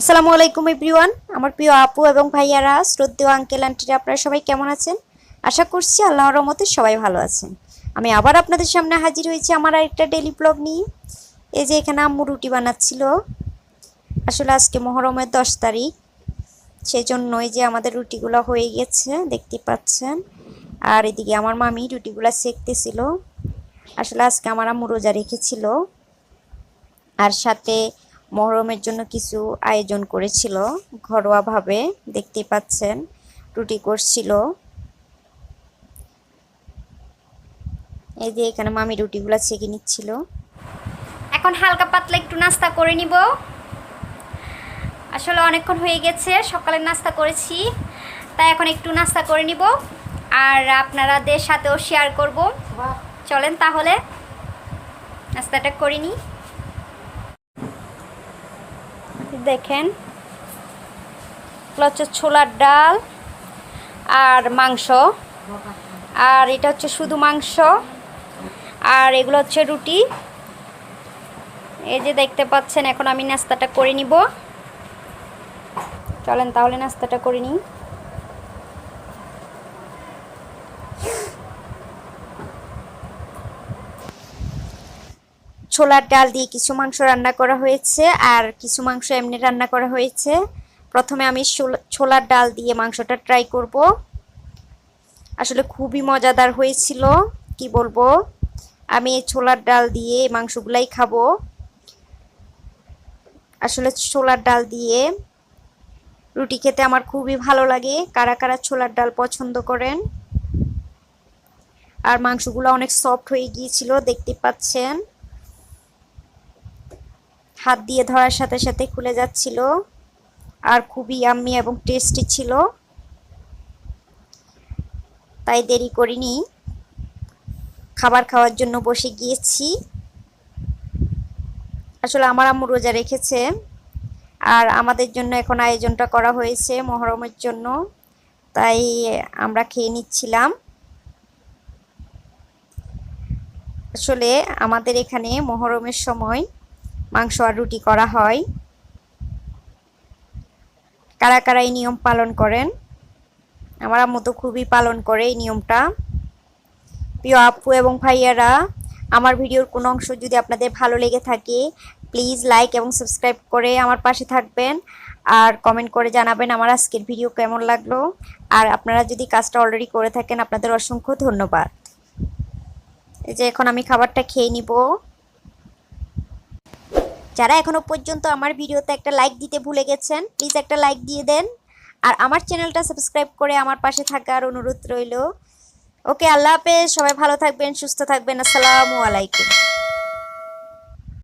আসসালামু আলাইকুম এভরিওয়ান, আমার প্রিয় আপু এবং ভাইয়ারা, শ্রদ্ধেয় আঙ্কেল, আন্টিরা, আপনারা সবাই কেমন আছেন? আশা করছি আল্লাহর রহমতে সবাই ভালো আছেন। আমি আবার আপনাদের সামনে হাজির হয়েছি আমার আরেকটা ডেলি ব্লগ নিয়ে। এই যে এখানে আম্মু রুটি বানাচ্ছিল। আসলে আজকে মহরমের দশ তারিখ সেই জন্যই যে আমাদের রুটিগুলো হয়ে গেছে, দেখতে পাচ্ছেন। আর এদিকে আমার মামি রুটিগুলো সেকতেছিল। আসলে আজকে আমার আম্মু রোজা রেখেছিল। আর সাথে মহরমের জন্য কিছু আয়োজন করেছিল, ঘরোয়াভাবে দেখতে পাচ্ছেন, রুটি করছিল। এই যে এখানে মামি রুটিগুলো ছেঁকে নিচ্ছিল। এখন হালকা পাতলা একটু নাস্তা করে নিব। আসলে অনেকক্ষণ হয়ে গেছে সকালের নাস্তা করেছি, তাই এখন একটু নাস্তা করে নিব। আর আপনারাদের সাথেও শেয়ার করব। চলেন তাহলে, নাস্তাটা করে নিই। দেখেন এগুলো হচ্ছে ছোলার ডাল আর মাংস। আর এটা হচ্ছে শুধু মাংস। আর এগুলো হচ্ছে রুটি। এই যে দেখতে পাচ্ছেন, এখন আমি নাস্তাটা করে নিব। চলেন তাহলে নাস্তাটা করে নিই। ছোলার ডাল দিয়ে কিছু মাংস রান্না করা হয়েছে, আর কিছু মাংস এমনি রান্না করা হয়েছে। প্রথমে আমি ছোলার ডাল দিয়ে মাংসটা ট্রাই করব। আসলে খুবই মজাদার হয়েছিল, কি বলব? আমি ছোলার ডাল দিয়ে মাংসগুলাই খাব। আসলে ছোলার ডাল দিয়ে রুটি খেতে আমার খুবই ভালো লাগে। কারা কারা ছোলার ডাল পছন্দ করেন? আর মাংসগুলো অনেক সফট হয়ে গিয়েছিল, দেখতে পাচ্ছেন। হাত দিয়ে ধরার সাথে সাথে খুলে যাচ্ছিল। আর খুবই আম্মি এবং টেস্টি ছিল। তাই দেরি করিনি। খাবার খাওয়ার জন্য বসে গিয়েছি। আসলে আমার আম্মু রোজা রেখেছে। আর আমাদের জন্য এখন আয়োজনটা করা হয়েছে মহরমের জন্য। তাই আমরা খেয়ে নিচ্ছিলাম। আসলে আমাদের এখানে মহরমের সময় মাংস আর রুটি করা হয়। কারা কারা এই নিয়ম পালন করেন? আমার আম্মু তো খুবই পালন করে এই নিয়মটা। প্রিয় আপু এবং ভাইয়ারা, আমার ভিডিওর কোনো অংশ যদি আপনাদের ভালো লেগে থাকে প্লিজ লাইক এবং সাবস্ক্রাইব করে আমার পাশে থাকবেন। আর কমেন্ট করে জানাবেন আমার আজকের ভিডিও কেমন লাগল। আর আপনারা যদি কাজটা অলরেডি করে থাকেন, আপনাদের অসংখ্য ধন্যবাদ। এই যে এখন আমি খাবারটা খেয়ে নিব। যারা এখনও পর্যন্ত আমার ভিডিওতে একটা লাইক দিতে ভুলে গেছেন প্লিজ একটা লাইক দিয়ে দেন। আর আমার চ্যানেলটা সাবস্ক্রাইব করে আমার পাশে থাকার অনুরোধ রইল। ওকে আল্লাহ হাফেজ, সবাই ভালো থাকবেন, সুস্থ থাকবেন, আসসালামু আলাইকুম।